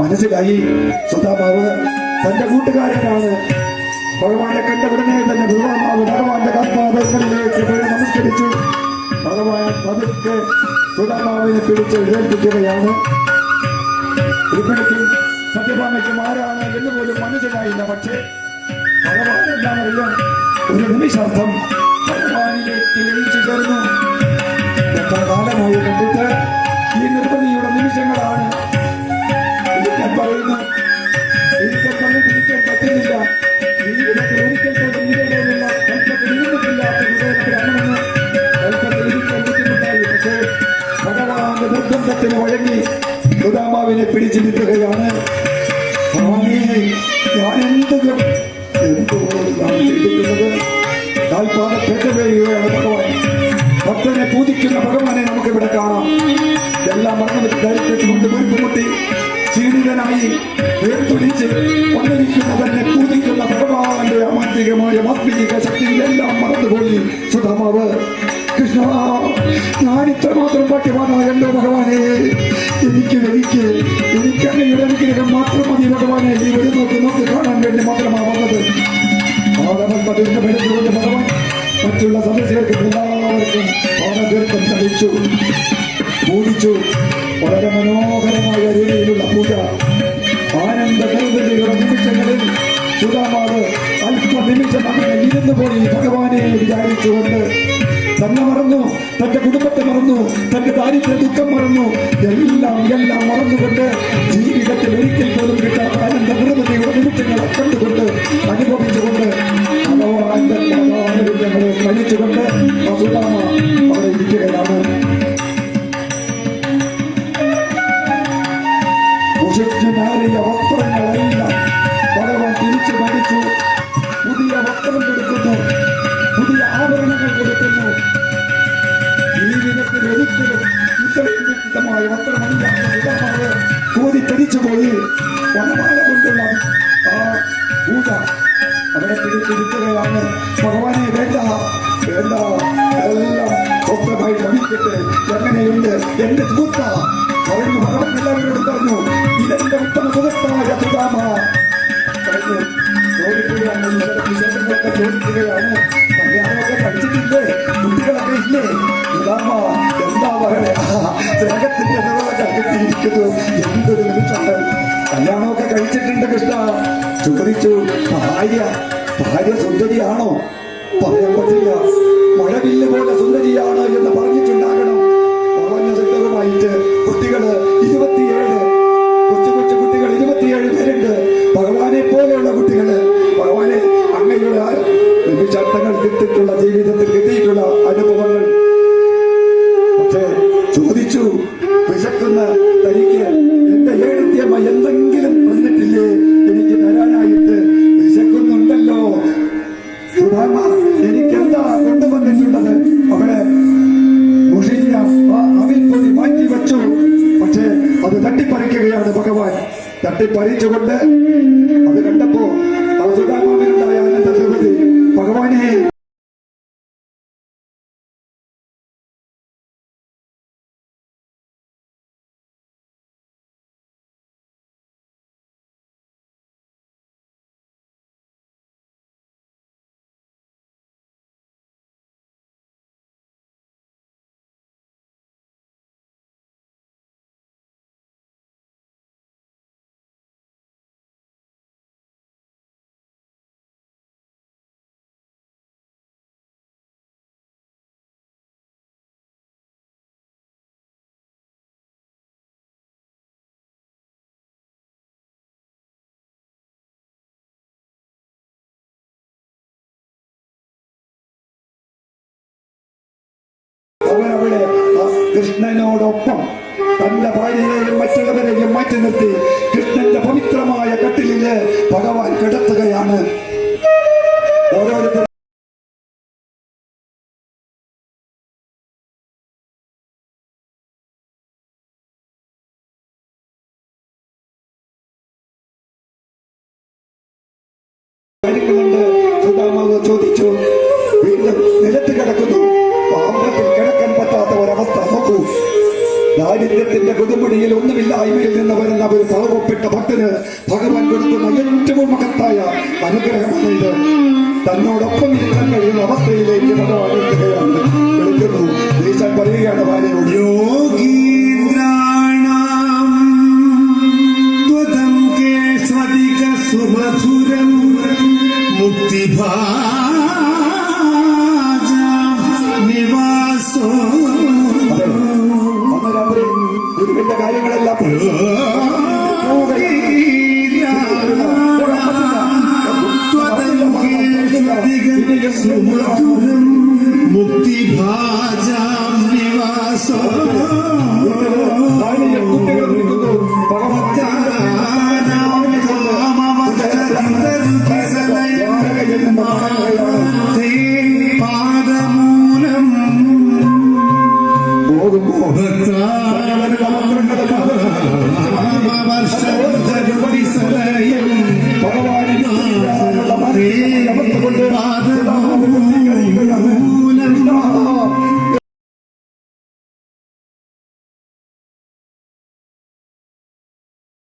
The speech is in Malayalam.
മനസ്സിലായി സുധാമാവ് തന്റെ കൂട്ടുകാരനാണ് ഭഗവാനെ കണ്ട ഉടനെ തന്നെ ഭഗവാനാവ് ഭഗവാന്റെ കർമാദങ്ങളിലേക്ക് പോയി നമസ്കരിച്ചു ഭഗവാൻ പതുക്കെ സുധാമാവിനെ പിടിച്ച് എഴുന്നേൽപ്പിക്കുകയാണ് സത്യഭാമയ്ക്ക് സത്യഭാമയ്ക്കും ആരാണ് എന്ന് പോലും മനസ്സിലായില്ല പക്ഷേ ഭഗവാനെല്ലാം അറിയാം ഒരു നിമിഷാർത്ഥം ഭഗവാനിലേക്ക് ലയിച്ചു ചേർന്നു. എത്ര കാലമായി കണ്ടിട്ട് ഈ നിർമ്മിതിയുടെ നിമിഷങ്ങളാണ്? ഒരിക്കൽ പറയുന്നു. ഒരിക്കൽ ഇരിക്കാൻ പറ്റുന്നില്ല. ജീവിതത്തിൽ ഒരിക്കൽ ഇതുപോലുള്ള കൽപ്പത്തിൽ ഇരുന്നിട്ടില്ലാത്ത ഹൃദയത്തിൽ അണമെന്ന് കൽപ്പത്തിൽ ഇരിക്കാൻ ബുദ്ധിമുട്ടായി. പക്ഷേ ഭഗവാന്റെ നിർബന്ധത്തിന് വഴങ്ങി കാൽപാദത്തേക്കുകയാണ് ഭഗവാൻ ഭക്തനെ പൂജിക്കുന്ന ഭഗവാനെ നമുക്ക് ഇവിടെ കാണാം. എല്ലാം മറന്നു ധരിച്ചുകൊണ്ട് വീർപ്പുമുട്ടി ക്ഷീണിതനായി വേർതൊലിച്ച് വന്നിരിക്കുന്ന തന്നെ പൂജിക്കുന്ന ഭഗവാന്റെ അമാന്തികമായ ആത്മീക ശക്തിയിലെല്ലാം മറന്നുപോയി. സുധമാവ് കൃഷ്ണ ഞാൻ ഇത്രമാത്രം ഭാഗ്യവാനായല്ലോ ഭഗവാനെ? എനിക്ക് എനിക്ക് എനിക്ക് അങ്ങയുടെ മാത്രം മതി ഭഗവാനെ. ഒരു നോക്ക് നോക്ക് കാണാൻ വേണ്ടി മാത്രമാണ് വന്നത്. പാദപത്മത്തിന്റെ മെടുത്തുകൊണ്ട് തളിച്ചു പൂജിച്ചു വളരെ മനോഹരമായ രീതിയിലുള്ള പൂജ. ആനന്ദ കരുതലിയുടെ നിമിഷങ്ങളിൽ സുധാമാവ് അല്പനിമിഷം അങ്ങനെ ഇരുന്നു പോയി. ഭഗവാനെ വിചാരിച്ചുകൊണ്ട് തന്നെ മറന്നു തന്റെ കുടുംബത്തെ മറന്നു തന്റെ ദാരിദ്ര്യ ദുഃഖം മറന്നു. എല്ലാം എല്ലാം മറന്നുകൊണ്ട് ജീവിതത്തിൽ ഒരിക്കൽ പോലും കിട്ടാത്ത ആനന്ദ നിർവൃതിയുടെ നിമിഷങ്ങൾ കണ്ടുകൊണ്ട് അനുഭവിച്ചുകൊണ്ട് ഭഗവാന്റെ പാദാനുഗ്രഹങ്ങളെ കഴിച്ചുകൊണ്ട് ആ വസ്ത്രം കൊടുക്കുന്നു. പുതിയ ആഭരണങ്ങൾ കൊടുക്കുന്നു. ജീവിതത്തിൽ ഒരിക്കലും ഇത്രയും വ്യക്തമായ വസ്ത്രമല്ലാത്ത കോരി തിരിച്ചു പോയി. വനമാല കൊണ്ടുള്ള ആ പൂജ. അവരെ പിടിച്ചിരിക്കുകയാണ്. ഭഗവാനെ വേണ്ട വേണ്ട. എല്ലാം സ്വസ്ഥമായി ഭവിക്കട്ടെ എങ്ങനെയുണ്ട്? എന്റെ സുഹൃത്ത പറഞ്ഞു ഭഗവാൻ എല്ലാവരോടും പറഞ്ഞു ഇതെന്റെ ഉത്തമ സുഹൃത്തായ എന്തൊരു ഭാര്യ ഭാര്യ സുന്ദരിയാണോ പറയാൻ പറ്റില്ല മഴവില്ല് പോലെ സുന്ദരിയാണ് എന്ന് പറഞ്ഞിട്ടുണ്ടാകണം എനിക്ക് എന്താ കൊണ്ടുവന്നിട്ടുള്ളത്? അവിടെ മുഷിഞ്ഞ ആ അവിൽപ്പൊടി മാറ്റി വെച്ചു. പക്ഷേ അത് തട്ടിപ്പറിക്കുകയാണ് ഭഗവാൻ. തട്ടിപ്പറിച്ചുകൊണ്ട് കൃഷ്ണനോടൊപ്പം തന്റെ ഭാര്യയെയും മറ്റുള്ളവരെയും മാറ്റി നിർത്തി കൃഷ്ണന്റെ പവിത്രമായ കട്ടിലിൽ ഭഗവാൻ കിടത്തുകയാണ്. ഓരോരുത്തർ ഹൈവേയിൽ നിന്ന് വരുന്ന ഒരു തളവപ്പെട്ട ഭക്തന് ഭഗവാൻ കൊടുക്കുന്ന ഏറ്റവും മഹത്തായ അനുഗ്രഹമാണ് ഇത്. തന്നോടൊപ്പം നിൽക്കാൻ കഴിയുന്ന അവസ്ഥയിലേക്ക് ഭഗവാൻ വിളിക്കുന്നു ഈശാൻ പറയുകയാണ് ഭാര്യയോട് യോഗി Sim.